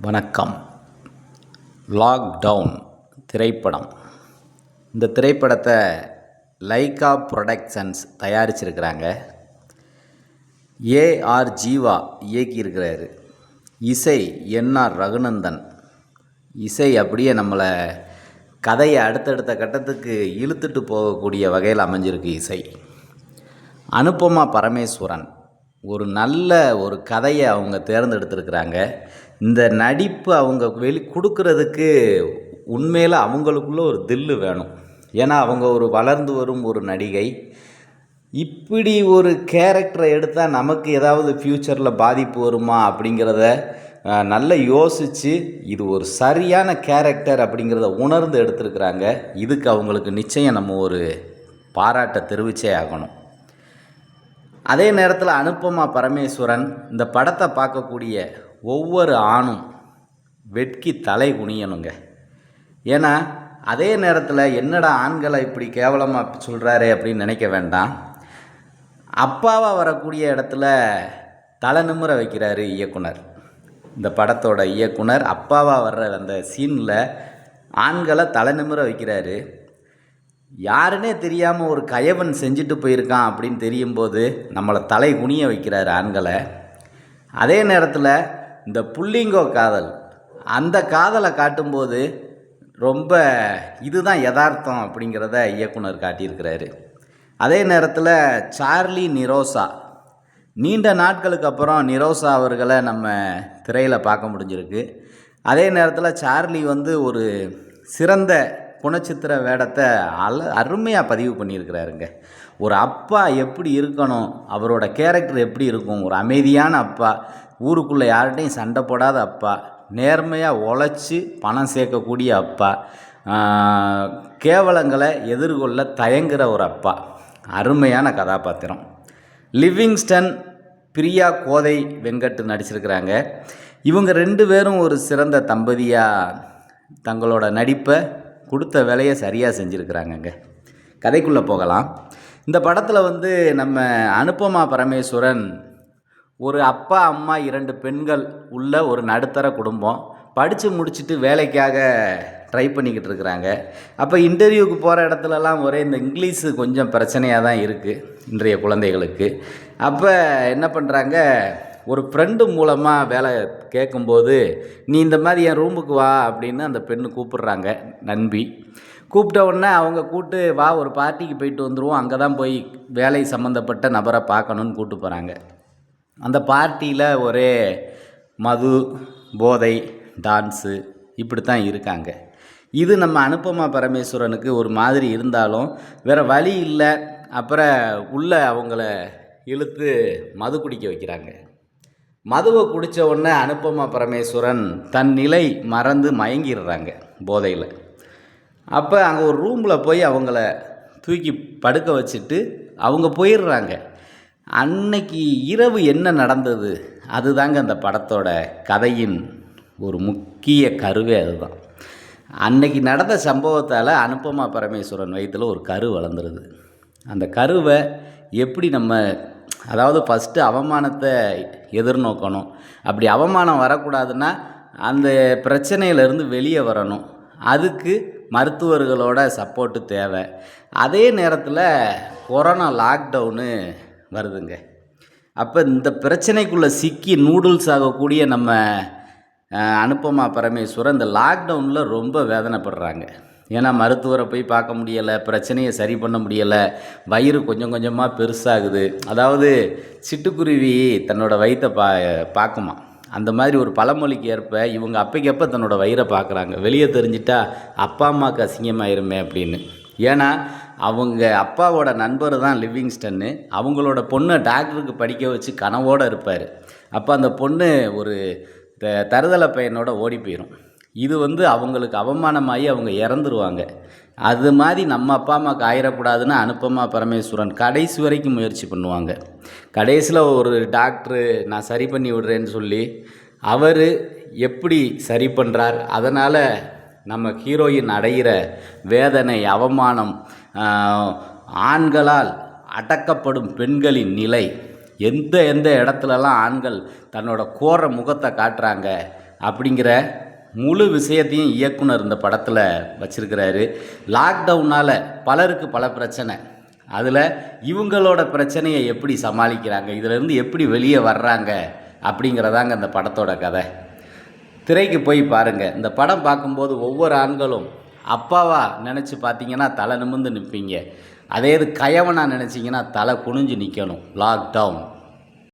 வணக்கம். லாக்டவுன் திரைப்படம். இந்த திரைப்படத்தை லைகா ப்ரொடக்ஷன்ஸ் தயாரிச்சிருக்கிறாங்க. ஏஆர் ஜீவா இயக்கியிருக்கிறாரு. இசை என்ஆர் ரகுநந்தன். இசை அப்படியே நம்மளை கதையை அடுத்தடுத்த கட்டத்துக்கு இழுத்துட்டு போகக்கூடிய வகையில் அமைஞ்சிருக்கு இசை. அனுபமா பரமேஸ்வரன். ஒரு நல்ல ஒரு கதையை அவங்க தேர்ந்தெடுத்திருக்கிறாங்க. இந்த நடிப்பு அவங்க வெளி கொடுக்கறதுக்கு உண்மையில் அவங்களுக்குள்ள ஒரு தில்லு வேணும். ஏன்னா அவங்க ஒரு வளர்ந்து வரும் ஒரு நடிகை. இப்படி ஒரு கேரக்டரை எடுத்தால் நமக்கு ஏதாவது ஃப்யூச்சரில் பாதிப்பு வருமா அப்படிங்கிறத நல்லா யோசித்து இது ஒரு சரியான கேரக்டர் அப்படிங்கிறத உணர்ந்து எடுத்திருக்கிறாங்க. இதுக்கு அவங்களுக்கு நிச்சயம் நம்ம ஒரு பாராட்டை தெரிவிச்சே ஆகணும். அதே நேரத்தில் அனுப்பமா பரமேஸ்வரன் இந்த படத்தை பார்க்கக்கூடிய ஒவ்வொரு ஆணும் வெட்கி தலை குனியணுங்க. ஏன்னா அதே நேரத்தில் என்னடா ஆண்களை இப்படி கேவலமாக சொல்கிறாரே அப்படின்னு நினைக்க வேண்டாம். அப்பாவாக வரக்கூடிய இடத்துல தலை நிமிர வைக்கிறாரு இயக்குனர். இந்த படத்தோட இயக்குனர் அப்பாவாக வர்ற அந்த சீனில் ஆண்களை தலை நிமிர வைக்கிறாரு. யாருன்னே தெரியாமல் ஒரு கயவன் செஞ்சுட்டு போயிருக்கான் அப்படின்னு தெரியும் போது நம்மளை தலை குனிய வைக்கிறார் ஆண்களை. அதே நேரத்தில் இந்த புள்ளிங்கோ காதல் அந்த காதலை காட்டும்போது ரொம்ப இதுதான் யதார்த்தம் அப்படிங்கிறத இயக்குனர் காட்டியிருக்கிறாரு. அதே நேரத்தில் சார்லி நிரோசா நீண்ட நாட்களுக்கு அப்புறம் நிரோசா அவர்களை நம்ம திரையில் பார்க்க முடிஞ்சிருக்கு. அதே நேரத்தில் சார்லி வந்து ஒரு சிறந்த குணச்சித்திர வேடத்தை அல அருமையாக பதிவு பண்ணியிருக்கிறாருங்க. ஒரு அப்பா எப்படி இருக்கணும் அவரோட கேரக்டர் எப்படி இருக்கும் ஒரு அமைதியான அப்பா ஊருக்குள்ளே யார்கிட்டையும் சண்டை போடாத அப்பா நேர்மையாக உழைச்சி பணம் சேர்க்கக்கூடிய அப்பா கேவலங்களை எதிர்கொள்ள தயங்குற ஒரு அப்பா. அருமையான கதாபாத்திரம். லிவிங்ஸ்டன் பிரியா கோதை வெங்கட் நடிச்சிருக்கிறாங்க. இவங்க ரெண்டு பேரும் ஒரு சிறந்த தம்பதியாக தங்களோட நடிப்பை கொடுத்த வேலையை சரியாக செஞ்சுருக்கிறாங்கங்க. கதைக்குள்ளே போகலாம். இந்த படத்தில் வந்து நம்ம அனுபமா பரமேஸ்வரன் ஒரு அப்பா அம்மா இரண்டு பெண்கள் உள்ள ஒரு நடுத்தர குடும்பம். படித்து முடிச்சுட்டு வேலைக்காக ட்ரை பண்ணிக்கிட்டு இருக்கிறாங்க. அப்போ இன்டர்வியூக்கு போகிற இடத்துலலாம் ஒரே இந்த இங்கிலீஷு கொஞ்சம் பிரச்சனையாக தான் இருக்குது இன்றைய குழந்தைகளுக்கு. அப்போ என்ன பண்ணுறாங்க ஒரு ஃப்ரெண்டு மூலமாக வேலை கேட்கும்போது நீ இந்த மாதிரி என் ரூமுக்கு வா அப்படின்னு அந்த பெண்ணு கூப்பிடுறாங்க நண்பி. கூப்பிட்ட உடனே அவங்க கூப்பிட்டு வா ஒரு பார்ட்டிக்கு போயிட்டு வந்துடுவோம் அங்கே தான் போய் வேலை சம்மந்தப்பட்ட நபரை பார்க்கணுன்னு கூப்பிட்டு போகிறாங்க அந்த பார்ட்டியில் ஒரே மது போதை டான்ஸு இப்படி தான் இருக்காங்க. இது நம்ம அனுப்பமா பரமேஸ்வரனுக்கு ஒரு மாதிரி இருந்தாலும் வேறு வழி இல்லை. அப்புறம் உள்ள அவங்கள இழுத்து மது குடிக்க வைக்கிறாங்க. மதுவை குடித்த உடனே அனுப்பமா பரமேஸ்வரன்? தன் நிலை மறந்து மயங்கிடுறாங்க போதையில். அப்போ அங்கே ஒரு ரூமில் போய் அவங்கள தூக்கி படுக்க வச்சுட்டு அவங்க போயிடுறாங்க. அன்னைக்கு இரவு என்ன நடந்தது? அதுதாங்க அந்த படத்தோட கதையின் ஒரு முக்கிய கருவே அதுதான். அன்னைக்கு நடந்த சம்பவத்தால் அனுப்பமா பரமேஸ்வரன் வயிற்றில் ஒரு கரு வளர்ந்துருது. அந்த கருவை எப்படி நம்ம அதாவது ஃபஸ்ட்டு அவமானத்தை எதிர்நோக்கணும். அப்படி அவமானம் வரக்கூடாதுன்னா அந்த பிரச்சனையிலேருந்து வெளியே வரணும். அதுக்கு மருத்துவர்களோட சப்போர்ட்டு தேவை. அதே நேரத்தில் கொரோனா லாக்டவுனு வருதுங்க. அப்போ இந்த பிரச்சனைக்குள்ளே சிக்கி நூடுல்ஸ் ஆகக்கூடிய நம்ம அனுப்பமா பரமேஸ்வரன் இந்த லாக்டவுனில் ரொம்ப வேதனைப்படுறாங்க. ஏன்னா மருத்துவரை போய் பார்க்க முடியலை பிரச்சனையை சரி பண்ண முடியலை. வயிறு கொஞ்சம் கொஞ்சமாக பெருசாகுது. அதாவது சிட்டுக்குருவி தன்னோட வயிற்றை பா பார்க்குமா? அந்த மாதிரி ஒரு பழமொழிக்கு ஏற்ப இவங்க அப்பைக்கப்போ தன்னோட வயிறை பார்க்குறாங்க. வெளியே தெரிஞ்சிட்டா அப்பா அம்மாவுக்கு அசிங்கமாயிருமே அப்படின்னு. ஏன்னா அவங்க அப்பாவோட நண்பர் தான் லிவிங்ஸ்டன்னு. அவங்களோட பொண்ணை டாக்டருக்கு படிக்க வச்சு கனவோடு இருப்பார். அப்போ அந்த பொண்ணு ஒரு த தருதலை பையனோட ஓடி போயிடும் இது வந்து அவங்களுக்கு அவமானமாகி அவங்க இறந்துருவாங்க. அது மாதிரி நம்ம அப்பா அம்மாவுக்கு ஆயிடக்கூடாதுன்னு அனுப்பமா பரமேஸ்வரன் கடைசி வரைக்கும் முயற்சி பண்ணுவாங்க. கடைசியில் ஒரு டாக்டரு நான் சரி பண்ணி விடுறேன்னு சொல்லி அவர் எப்படி சரி பண்ணுறார் அதனால் நம்ம ஹீரோயின் அடைகிற வேதனை அவமானம் ஆண்களால் அடக்கப்படும் பெண்களின் நிலை எந்த எந்த இடத்துலலாம் ஆண்கள் தன்னோட கோர முகத்தை காட்டுறாங்க? அப்படிங்கிற முழு விஷயத்தையும் இயக்குனர் இந்த படத்தில் வச்சிருக்கிறாரு. லாக்டவுனால் பலருக்கு பல பிரச்சனை. அதில் இவங்களோட பிரச்சனையை எப்படி சமாளிக்கிறாங்க? இதிலேருந்து எப்படி வெளியே வர்றாங்க? அப்படிங்கிறதாங்க இந்த படத்தோட கதை. திரைக்கு போய் பாருங்கள் இந்த படம் பார்க்கும்போது ஒவ்வொரு ஆண்களும் அப்பாவா நினச்சி பார்த்தீங்கன்னா தலை நிமிர்ந்து நிற்பீங்க அதே இது கயவனாக நினச்சிங்கன்னா தலை குனிஞ்சு நிற்கணும் லாக்டவுன்